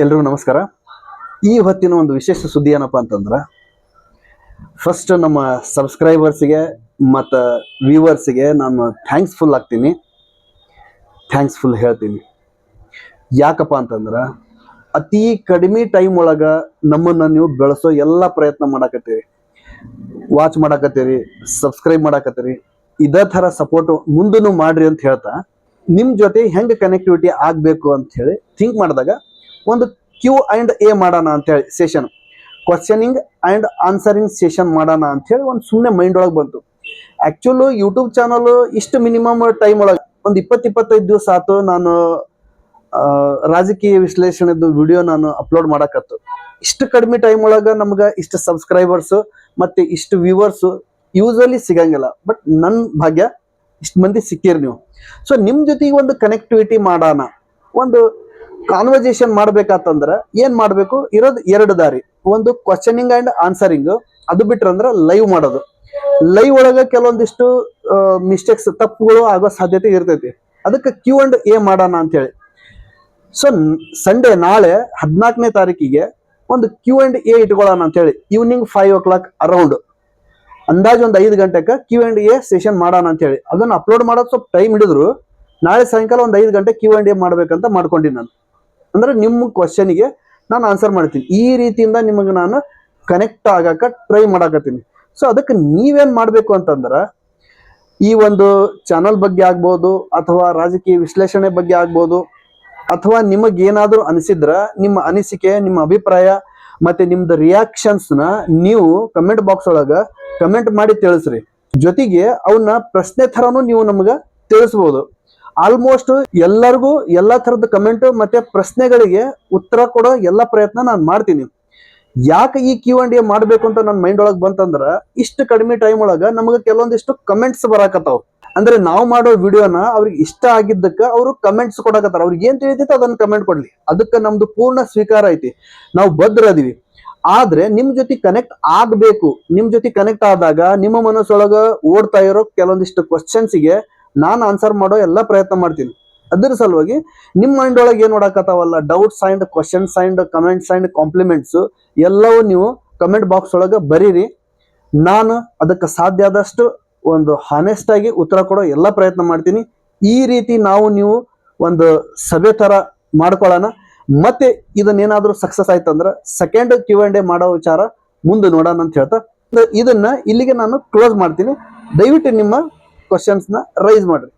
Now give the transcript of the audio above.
ಎಲ್ರಿಗೂ ನಮಸ್ಕಾರ. ಈ ಹೊತ್ತಿನ ಒಂದು ವಿಶೇಷ ಸುದ್ದಿ ಏನಪ್ಪ ಅಂತಂದ್ರೆ ಫಸ್ಟ್ ನಮ್ಮ ಸಬ್ಸ್ಕ್ರೈಬರ್ಸಿಗೆ ಮತ್ತು ವ್ಯೂವರ್ಸಿಗೆ ನಾನು ಥ್ಯಾಂಕ್ಸ್ಫುಲ್ ಆಗ್ತೀನಿ. ಥ್ಯಾಂಕ್ಸ್ಫುಲ್ ಹೇಳ್ತೀನಿ. ಯಾಕಪ್ಪ ಅಂತಂದ್ರೆ, ಅತಿ ಕಡಿಮೆ ಟೈಮ್ ಒಳಗೆ ನಮ್ಮನ್ನು ನೀವು ಬೆಳೆಸೋ ಎಲ್ಲ ಪ್ರಯತ್ನ ಮಾಡಾಕತ್ತೀರಿ. Watch ಮಾಡಾಕತ್ತೀರಿ subscribe ಮಾಡಾಕತ್ತೀರಿ. ಇದೇ ಥರ ಸಪೋರ್ಟ್ ಮುಂದೂ ಮಾಡ್ರಿ ಅಂತ ಹೇಳ್ತಾ ನಿಮ್ಮ ಜೊತೆ ಹೆಂಗೆ ಕನೆಕ್ಟಿವಿಟಿ ಆಗಬೇಕು ಅಂತ ಹೇಳಿ ಥಿಂಕ್ ಮಾಡಿದಾಗ ಒಂದು ಕ್ಯೂ ಆ್ಯಂಡ್ ಎ ಮಾಡೋಣ ಅಂತೇಳಿ session questioning and answering session ಮಾಡೋಣ ಅಂತೇಳಿ ಒಂದು ಸುಮ್ಮನೆ ಮೈಂಡ್ ಒಳಗೆ ಬಂತು. ಆ್ಯಕ್ಚುಲು ಯೂಟ್ಯೂಬ್ ಚಾನಲ್ ಇಷ್ಟು ಮಿನಿಮಮ್ ಟೈಮ್ ಒಳಗೆ ಒಂದು ಇಪ್ಪತ್ತು ಇಪ್ಪತ್ತೈದು ದಿವಸ ಆತು ನಾನು ರಾಜಕೀಯ ವಿಶ್ಲೇಷಣೆದು ವಿಡಿಯೋ ನಾನು ಅಪ್ಲೋಡ್ ಮಾಡಕತ್ತು. ಇಷ್ಟು ಕಡಿಮೆ ಟೈಮ್ ಒಳಗೆ ನಮ್ಗೆ ಇಷ್ಟು ಸಬ್ಸ್ಕ್ರೈಬರ್ಸು ಮತ್ತು ಇಷ್ಟು ವ್ಯೂವರ್ಸು ಯೂಸಲಿ ಸಿಗಂಗಿಲ್ಲ. ಬಟ್ ನನ್ನ ಭಾಗ್ಯ ಇಷ್ಟು ಮಂದಿ ಸಿಕ್ಕಿರಿ ನೀವು. ಸೊ ನಿಮ್ಮ ಜೊತೆಗೆ ಒಂದು ಕನೆಕ್ಟಿವಿಟಿ ಮಾಡೋಣ. ಒಂದು ಕಾನ್ವರ್ಜೇಷನ್ ಮಾಡ್ಬೇಕಾತಂದ್ರೆ ಏನ್ ಮಾಡ್ಬೇಕು? ಇರೋದು ಎರಡು ದಾರಿ. ಒಂದು ಕ್ವಶನಿಂಗ್ ಅಂಡ್ ಆನ್ಸರಿಂಗ್ ಅದು ಬಿಟ್ರಂದ್ರೆ ಲೈವ್ ಮಾಡೋದು. ಲೈವ್ ಒಳಗ ಕೆಲವೊಂದಿಷ್ಟು ಮಿಸ್ಟೇಕ್ಸ್ ತಪ್ಪುಗಳು ಆಗೋ ಸಾಧ್ಯತೆ ಇರ್ತೈತಿ. ಅದಕ್ಕೆ ಕ್ಯೂ ಅಂಡ್ ಎ ಮಾಡೋಣ ಅಂತ ಹೇಳಿ ಸೊ ಸಂಡೇ ನಾಳೆ ಹದಿನಾಲ್ಕನೇ ತಾರೀಕಿಗೆ ಒಂದು ಕ್ಯೂ ಅಂಡ್ ಎ ಇಟ್ಕೊಳ್ಳೋಣ ಅಂತ ಹೇಳಿ evening five o'clock around ಅಂದಾಜು ಒಂದು ಐದು ಗಂಟೆಗೆ ಕ್ಯೂ ಅಂಡ್ ಎ ಸೆಷನ್ ಮಾಡೋಣ ಅಂತ ಹೇಳಿ ಅದನ್ನ ಅಪ್ಲೋಡ್ ಮಾಡೋದು ಸ್ವಲ್ಪ ಟೈಮ್ ಹಿಡಿದ್ರು ನಾಳೆ ಸಾಯಂಕಾಲ ಒಂದು ಐದು ಗಂಟೆ ಕ್ಯೂ ಅಂಡ್ ಎ ಮಾಡ್ಬೇಕಂತ ಮಾಡ್ಕೊಂಡಿ ನಾನು. ಅಂದ್ರೆ ನಿಮ್ಮ ಕ್ವಶನಿಗೆ ನಾನು ಆನ್ಸರ್ ಮಾಡ್ತೀನಿ. ಈ ರೀತಿಯಿಂದ ನಿಮಗೆ ನಾನು ಕನೆಕ್ಟ್ ಆಗಕ್ಕೆ ಟ್ರೈ ಮಾಡಾಕತ್ತೀನಿ. ಸೊ ಅದಕ್ಕೆ ನೀವೇನು ಮಾಡಬೇಕು ಅಂತಂದ್ರೆ, ಈ ಒಂದು ಚಾನಲ್ ಬಗ್ಗೆ ಆಗ್ಬೋದು, ಅಥವಾ ರಾಜಕೀಯ ವಿಶ್ಲೇಷಣೆ ಬಗ್ಗೆ ಆಗ್ಬೋದು, ಅಥವಾ ನಿಮಗೇನಾದರೂ ಅನಿಸಿದ್ರೆ, ನಿಮ್ಮ ಅನಿಸಿಕೆ, ನಿಮ್ಮ ಅಭಿಪ್ರಾಯ, ಮತ್ತೆ ನಿಮ್ದು ರಿಯಾಕ್ಷನ್ಸ್ನ ನೀವು ಕಮೆಂಟ್ ಬಾಕ್ಸ್ ಒಳಗ ಕಮೆಂಟ್ ಮಾಡಿ ತಿಳಿಸ್ರಿ. ಜೊತೆಗೆ ಅವನ್ನ ಪ್ರಶ್ನೆ ಥರನೂ ನೀವು ನಮ್ಗೆ ತಿಳಿಸ್ಬೋದು. ಆಲ್ಮೋಸ್ಟ್ ಎಲ್ಲರಿಗೂ ಎಲ್ಲ ತರದ ಕಮೆಂಟ್ ಮತ್ತೆ ಪ್ರಶ್ನೆಗಳಿಗೆ ಉತ್ತರ ಕೊಡೋ ಎಲ್ಲ ಪ್ರಯತ್ನ ನಾನು ಮಾಡ್ತೀನಿ. ಯಾಕೆ ಈ ಕ್ಯೂ ಅಂಡ್ ಎ ಮಾಡ್ಬೇಕು ಅಂತ ನನ್ನ ಮೈಂಡ್ ಒಳಗೆ ಬಂತಂದ್ರೆ, ಇಷ್ಟು ಕಡಿಮೆ ಟೈಮ್ ಒಳಗ ನಮಗೆ ಕೆಲವೊಂದಿಷ್ಟು ಕಮೆಂಟ್ಸ್ ಬರಾಕತ್ತಾವ. ಅಂದ್ರೆ ನಾವು ಮಾಡೋ ವಿಡಿಯೋನ ಅವ್ರಿಗೆ ಇಷ್ಟ ಆಗಿದ್ದಕ್ಕೆ ಅವರು ಕಮೆಂಟ್ಸ್ ಕೊಡಕತ್ತಾರ. ಅವ್ರಿಗೆ ಏನ್ ತಿಳಿದೈತೆ ಅದನ್ನ ಕಮೆಂಟ್ ಕೊಡ್ಲಿ. ಅದಕ್ಕೆ ನಮ್ದು ಪೂರ್ಣ ಸ್ವೀಕಾರ ಐತಿ. ನಾವು ಅದೀವಿ ಆದ್ರೆ ನಿಮ್ ಜೊತೆ ಕನೆಕ್ಟ್ ಆಗ್ಬೇಕು. ನಿಮ್ ಜೊತೆ ಕನೆಕ್ಟ್ ಆದಾಗ ನಿಮ್ಮ ಮನಸ್ಸೊಳಗ ಓಡ್ತಾ ಇರೋ ಕೆಲವೊಂದಿಷ್ಟು ಕ್ವಶನ್ಸ್ಗೆ ನಾನು ಆನ್ಸರ್ ಮಾಡೋ ಎಲ್ಲ ಪ್ರಯತ್ನ ಮಾಡ್ತೀನಿ. ಅದ್ರ ಸಲುವಾಗಿ ನಿಮ್ಮ ಮೈಂಡ್ ಒಳಗೆ ಏನ್ ನೋಡಕತ್ತಾವಲ್ಲ doubts and questions and comments and compliments ಎಲ್ಲವೂ ನೀವು ಕಮೆಂಟ್ ಬಾಕ್ಸ್ ಒಳಗೆ ಬರೀರಿ. ನಾನು ಅದಕ್ಕೆ ಸಾಧ್ಯ ಆದಷ್ಟು ಒಂದು ಹಾನೆಸ್ಟ್ ಆಗಿ ಉತ್ತರ ಕೊಡೋ ಎಲ್ಲ ಪ್ರಯತ್ನ ಮಾಡ್ತೀನಿ. ಈ ರೀತಿ ನಾವು ನೀವು ಒಂದು ಸಭೆ ಥರ ಮಾಡ್ಕೊಳ್ಳೋಣ. ಮತ್ತೆ ಇದನ್ನೇನಾದರೂ ಸಕ್ಸಸ್ ಆಯ್ತಂದ್ರೆ ಸೆಕೆಂಡ್ ಕ್ಯೂ ಅಂಡ್ ಎ ಮಾಡೋ ವಿಚಾರ ಮುಂದೆ ನೋಡೋಣ ಅಂತ ಹೇಳ್ತಾ, ಇದನ್ನ ಇಲ್ಲಿಗೆ ನಾನು ಕ್ಲೋಸ್ ಮಾಡ್ತೀನಿ. ದಯವಿಟ್ಟು ನಿಮ್ಮ ಕ್ವಶನ್ಸ್ನ ರೈಸ್ ಮಾಡ್ರಿ.